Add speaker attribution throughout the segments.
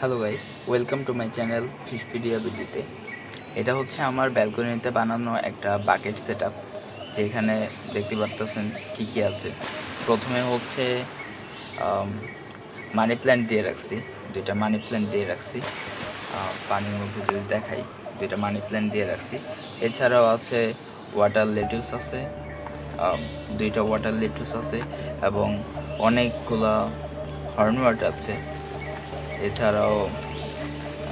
Speaker 1: Hello guys welcome to my channel Fishpedia বিডিতে এটা হচ্ছে আমার ব্যালকনিতে বানানো একটা বাকেট সেট আপ যেখানে দেখতে পারতেছেন কী কী আছে। প্রথমে হচ্ছে মানি প্ল্যান্ট দিয়ে রাখছি, দুইটা মানি প্ল্যান্ট দিয়ে রাখছি। পানির মধ্যে যদি দেখাই, দুইটা মানি প্ল্যান্ট দিয়ে রাখছি। এছাড়াও আছে ওয়াটার লেটুস আছে দুইটা ওয়াটার লেটুস আছে, এবং অনেকগুলা হর্নওয়াট আছে। এছাড়াও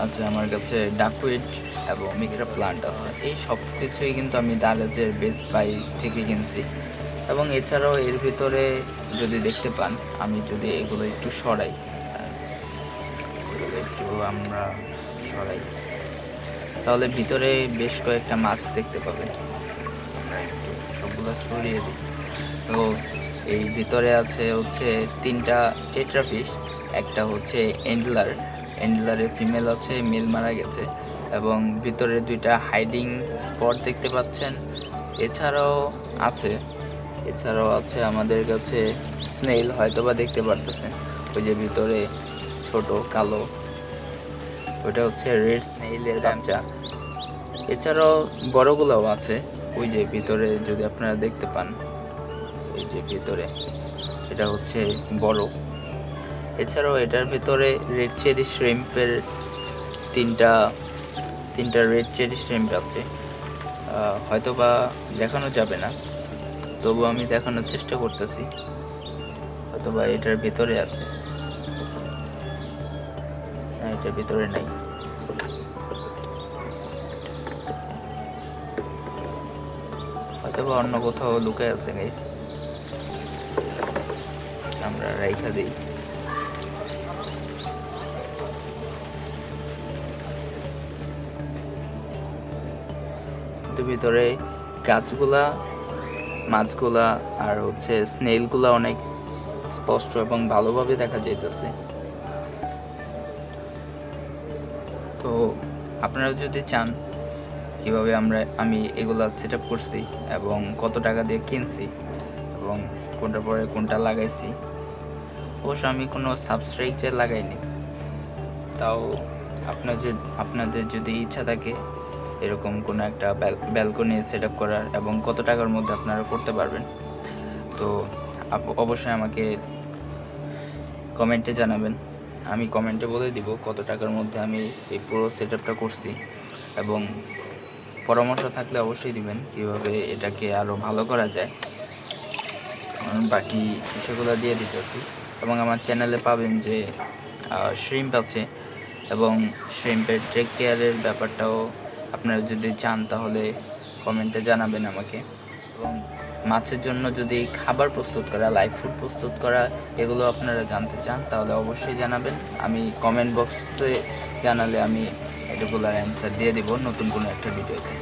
Speaker 1: আছে আমার কাছে ডাকুইট এবং মিক্রা প্লান্ট আছে। এই সব কিছুই কিন্তু আমি দারাজের বেস বাই থেকে কিনছি। এবং এছাড়াও এর ভিতরে যদি দেখতে পান, আমি যদি এগুলো একটু সরাই, এগুলো একটু আমরা সরাই, তাহলে ভিতরে বেশ কয়েকটা মাছ দেখতে একটু সবগুলো ছড়িয়ে দিই। তো এই ভিতরে আছে হচ্ছে তিনটা টেট্রাফিশ। একটা হচ্ছে এন্ডলার এন্ডলারের ফিমেল আছে মেল মারা গেছে। এবং ভিতরে দুইটা হাইডিং স্পট দেখতে পাচ্ছেন। এছাড়াও আছে। এছাড়াও আছে আমাদের কাছে স্নেইল হয়তো বা দেখতে পারতেছেন। ওই যে ভিতরে ছোট, কালো। ওটা হচ্ছে রেড স্নেইলের বাচ্চা। এছাড়াও বড়গুলোও আছে। ওই যে ভিতরে যদি আপনারা দেখতে পান। এই যে ভিতরে। এটা হচ্ছে বড়। এছাড়াও এটার ভিতরে রেড চেরি শ্রিম্পের তিনটা তিনটা রেড চেরি শ্রিম্প আছে। হয়তো বা দেখানো যাবে না, তবু আমি দেখানোর চেষ্টা করতেছি। হয়তো বা এটার ভিতরে আছে। না, এটার ভিতরে নেই। হয়তো বা অন্য কোথাও লুকে আছে গাইস আমরা রাইখা দিই। কিন্তু ভিতরে গাছগুলা, মাছগুলা আর হচ্ছে স্নেলগুলা অনেক স্পষ্ট এবং ভালোভাবে দেখা যাইতেছে। তো আপনারা যদি চান কীভাবে আমরা, আমি এগুলা সেট করছি এবং কত টাকা দিয়ে কিনছি এবং কোনটা পরে কোনটা লাগাইছি, অবশ্য আমি কোনো সাবস্ট্রাইটে লাগাইনি। তাও আপনার যে, আপনাদের যদি ইচ্ছা থাকে এরকম কোনো একটা ব্যালকনি সেট আপ করার এবং কত টাকার মধ্যে আপনারা করতে পারবেন। তো অবশ্যই আমাকে কমেন্টে জানাবেন। আমি কমেন্টে বলে দিব কত টাকার মধ্যে আমি এই পুরো সেট আপটা করছি এবং পরামর্শ থাকলে অবশ্যই দিবেন, কীভাবে এটাকে আরও ভালো করা যায়। বাকি সেগুলো দিয়ে দিতেছি। এবং আমার চ্যানেলে পাবেন যে শ্রিম্প আছে এবং শ্রিম্পের টেক কেয়ারের ব্যাপারটাও আপনারা যদি চান তাহলে কমেন্টে জানাবেন আমাকে। এবং মাছের জন্য যদি খাবার প্রস্তুত করা লাইফ ফুড প্রস্তুত করা, এগুলো আপনারা জানতে চান তাহলে অবশ্যই জানাবেন। আমি কমেন্ট বক্সে জানালে আমি এটুকুলার অ্যান্সার দিয়ে দেবো নতুন কোনো একটা ভিডিওতে